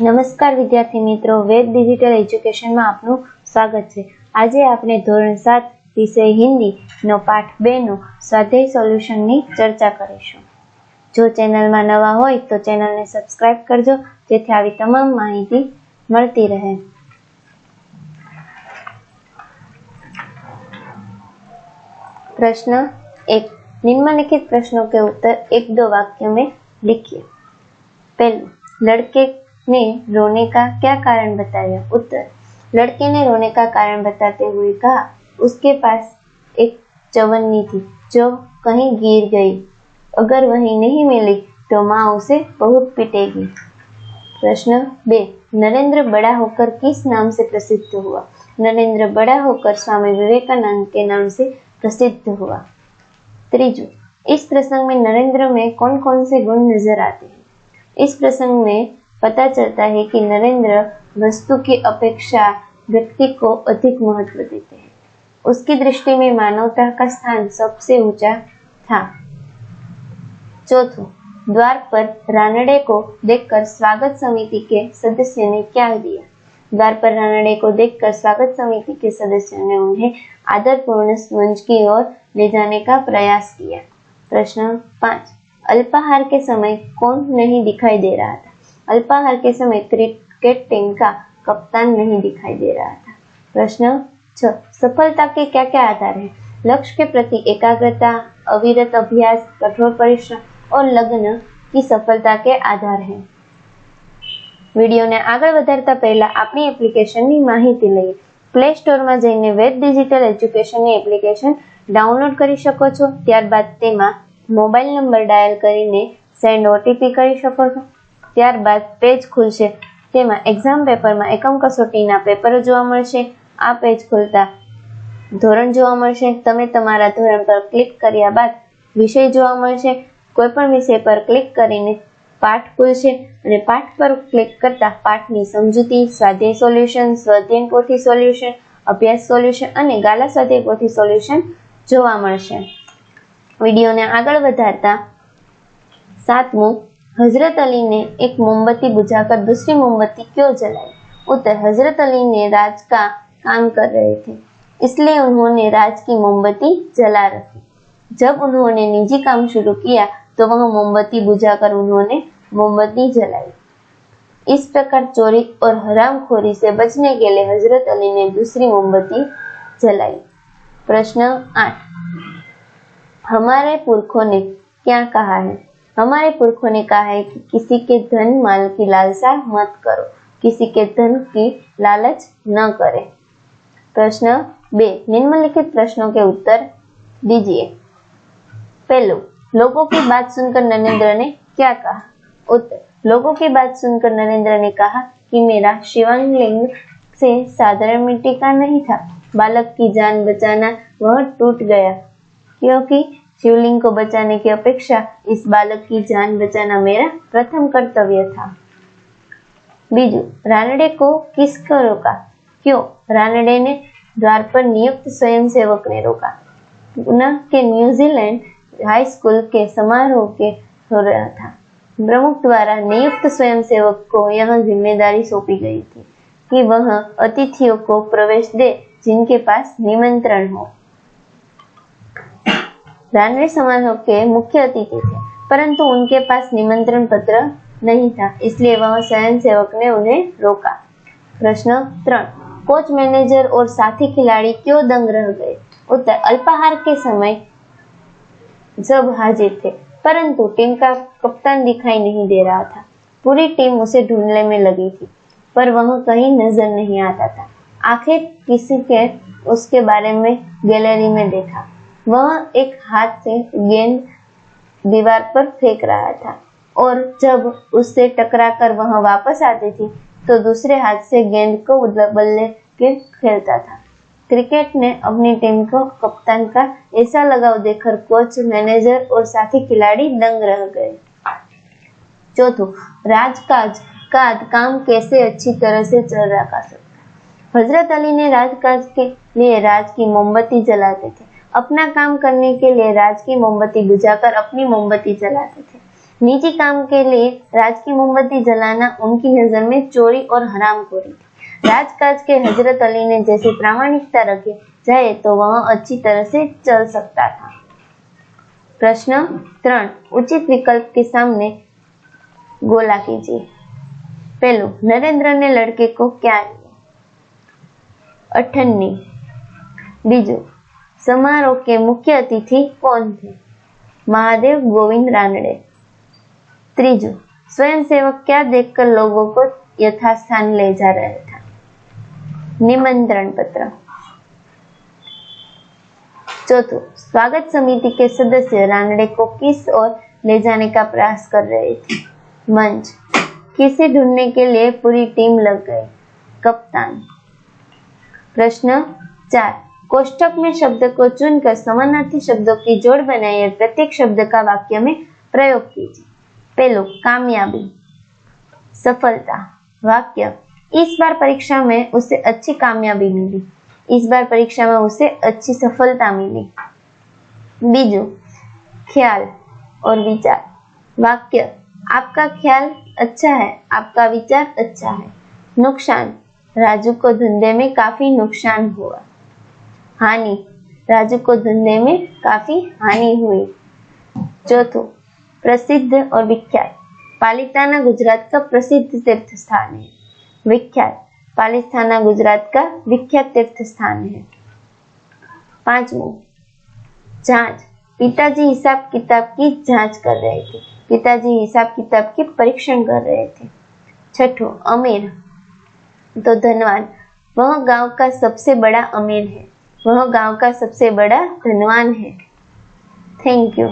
નમસ્કાર વિદ્યાર્થી મિત્રો વેદ ડિજિટલ એજ્યુકેશનમાં આપનું સ્વાગત છે. આજે આપણે ધોરણ સાત વિષય હિન્દીનો પાઠ બેનો સ્વાધ્યાય સોલ્યુશનની ચર્ચા કરીશું. જો ચેનલમાં નવા હોય તો ચેનલને સબસ્ક્રાઇબ કરજો, જેથી આવી તમામ માહિતી મળતી રહે. પ્રશ્ન એક. નિમ્નલિખિત પ્રશ્નો કે ઉત્તર એક દો વાક્ય મેં લિખીએ પહેલું. લડકે ने रोने का क्या कारण बताया? उत्तर, लड़के ने रोने का कारण बताते हुए कहा, उसके पास एक चवन्नी थी जो कहीं गिर गई। अगर वही नहीं मिली तो माँ उसे बहुत पिटेगी। प्रश्न बे, नरेंद्र बड़ा होकर किस नाम से प्रसिद्ध हुआ? नरेंद्र बड़ा होकर स्वामी विवेकानंद के नाम से प्रसिद्ध हुआ। त्रिजु, इस प्रसंग में नरेंद्र में कौन कौन से गुण नज़र आते हैं? इस प्रसंग में पता चलता है कि नरेंद्र वस्तु की अपेक्षा व्यक्ति को अधिक महत्व देते हैं। उसकी दृष्टि में मानवता का स्थान सबसे ऊँचा था। चौथो, द्वार पर रानडे को देखकर स्वागत समिति के सदस्य ने क्या दिया? द्वार पर रानडे को देखकर स्वागत समिति के सदस्यों ने उन्हें आदरपूर्ण मंच की ओर ले जाने का प्रयास किया। प्रश्न पाँच, अल्पाहार के समय कौन नहीं दिखाई दे रहा था? अल्पाहार के समय क्रिकेट टीम का कप्तान नहीं दिखाई दे रहा था प्रश्न छ सफलता के क्या क्या आधार हैं लक्ष्य के प्रति एकाग्रता अविरत अभ्यास कठोर परिश्रम और लग्न की सफलता के आधार हैं વિડીયોને આગળ વધારતા પહેલા આપણી એપ્લિકેશનની માહિતી લઈએ પ્લે સ્ટોરમાં જઈને વેદ ડિજિટલ એજ્યુકેશનની એપ્લિકેશન ડાઉનલોડ કરી શકો છો ત્યારબાદ તેમાં મોબાઈલ નંબર ડાયલ કરીને સેન્ડ ઓટીપી કરી શકો છો ત્યારબાદ પેજ ખુલશે. તેમાં એક્ઝામ પેપરમાં એકમ કસોટીના પેપરો જોવા મળશે. આ પેજ ખુલતા ધોરણ જોવા મળશે. તમે તમારા ધોરણ પર ક્લિક કર્યા બાદ વિષય જોવા મળશે. કોઈપણ વિષય પર ક્લિક કરીને પાઠ ખુલશે અને પાઠ પર ક્લિક કરતા પાઠની સમજૂતી, સ્વાધ્યાય સોલ્યુશન સ્વાધ્યાય પોથી સોલ્યુશન, અભ્યાસ સોલ્યુશન અને ગાલા સ્વાધ્યાય પોથી સોલ્યુશન જોવા મળશે. વિડીયોને આગળ વધારતા સાતમું हज़रत अली ने एक मोमबत्ती बुझाकर दूसरी मोमबत्ती क्यों जलाई? उत्तर, हज़रत अली ने राज का काम कर रहे थे, इसलिए उन्होंने राज की मोमबत्ती जला रखी। जब उन्होंने निजी काम शुरू किया तो वह मोमबत्ती बुझाकर उन्होंने मोमबत्ती जलाई। इस प्रकार चोरी और हरामखोरी से बचने के लिए हज़रत अली ने दूसरी मोमबत्ती जलाई। प्रश्न आठ, हमारे पुरखों ने क्या कहा है? हमारे पुरखों ने कहा है कि किसी के धन माल की लालसा मत करो। किसी के धन की लालच न करें। प्रश्न बे, निम्नलिखित प्रश्नों के उत्तर दीजिए। पहलो, लोगों की बात सुनकर नरेंद्र ने क्या कहा? उत्तर, लोगों की बात सुनकर नरेंद्र ने कहा कि मेरा शिवांगलिंग से साधारण मिट्टी का नहीं था। बालक की जान बचाना वह टूट गया, क्योंकि शिवलिंग को बचाने की अपेक्षा इस बालक की जान बचाना मेरा प्रथम कर्तव्य था। बीजू, रानडे को किस किसको रोका? क्यों? रानडे ने द्वार पर नियुक्त स्वयंसेवक ने रोका। पुनः के न्यूजीलैंड हाई स्कूल के समारोह के हो रहा था। प्रमुख द्वारा नियुक्त स्वयंसेवक को यह ज़िम्मेदारी सौंपी गई थी कि वह अतिथियों को प्रवेश दे, जिनके पास निमंत्रण हो। रानडे समारोह के मुख्य अतिथि थे, परंतु उनके पास निमंत्रण पत्र नहीं था, इसलिए वह स्वयं सेवक ने उन्हें रोका। प्रश्न त्रण, कोच मैनेजर और साथी खिलाड़ी क्यों दंग रह गए? उत्तर, अल्पाहार के समय जब हाजिर थे, परंतु टीम का कप्तान दिखाई नहीं दे रहा था। पूरी टीम उसे ढूँढने में लगी थी, पर वह कहीं नज़र नहीं आता था। आखिर किसी के उसके बारे में गैलरी में देखा। वह एक हाथ से गेंद दीवार पर फेंक रहा था और जब उससे टकराकर वह वापस आती थी तो दूसरे हाथ से गेंद को बल्ले के खेलता था। क्रिकेट ने अपनी टीम को कप्तान का ऐसा लगाव देखकर कोच, मैनेजर और साथी खिलाड़ी दंग रह गए। चौथो, राजकाज का काम कैसे अच्छी तरह से चल रहा था? हज़रत अली ने राजकाज के लिए राज की मोमबत्ती जलाते थे। अपना काम करने के लिए राज की मोमबत्ती बुझाकर अपनी मोमबत्ती जलाते थे। निजी काम के लिए राज की मोमबत्ती जलाना उनकी नज़र में चोरी और हरामखोरी थी। राजकाज के हज़रत अली ने जैसे प्रामाणिकता रखी जाए तो वह अच्छी तरह से चल सकता था। प्रश्न त्रण, उचित विकल्प के सामने गोला कीजिए। पहलू, नरेंद्र ने लड़के को क्या? अठन्नी। बीजू समारोह के मुख्य अतिथि कौन थे? महादेव गोविंद रानड़े। त्रीजू, स्वयंसेवक क्या देखकर लोगों को यथास्थान ले जा रहा था? निमंत्रण पत्र। चौथो, स्वागत समिति के सदस्य रानड़े को किस ओर ले जाने का प्रयास कर रहे थे? मंच, किसे ढूँढने के लिए पूरी टीम लग गई? कप्तान। प्रश्न चार कोष्टक में शब्द को चुनकर समानार्थी शब्दों की जोड़ बनाइए प्रत्येक शब्द का वाक्य में प्रयोग कीजिए। पहलो, कामयाबी। सफलता। वाक्य। इस बार परीक्षा में उसे अच्छी कामयाबी मिली। इस बार परीक्षा में उसे अच्छी सफलता मिली। बीजू, ख्याल और विचार। वाक्य। आपका ख्याल अच्छा है, आपका विचार अच्छा है। नुकसान। राजू को धंधे में काफ़ी नुकसान हुआ। हानि। राजू को धंधे में काफ़ी हानि हुई। चौथो, प्रसिद्ध और विख्यात पालिताना गुजरात का प्रसिद्ध तीर्थ स्थान है। विख्यात पालिस्थाना गुजरात का विख्यात तीर्थ स्थान है। पांचवो जाँच। पिताजी हिसाब किताब की जाँच कर रहे थे। पिताजी हिसाब किताब के परीक्षण कर रहे थे। छठो, अमीर। तो धनवान, वह गाँव का सबसे बड़ा अमीर है। वह गाँव का सबसे बड़ा धनवान है। Thank you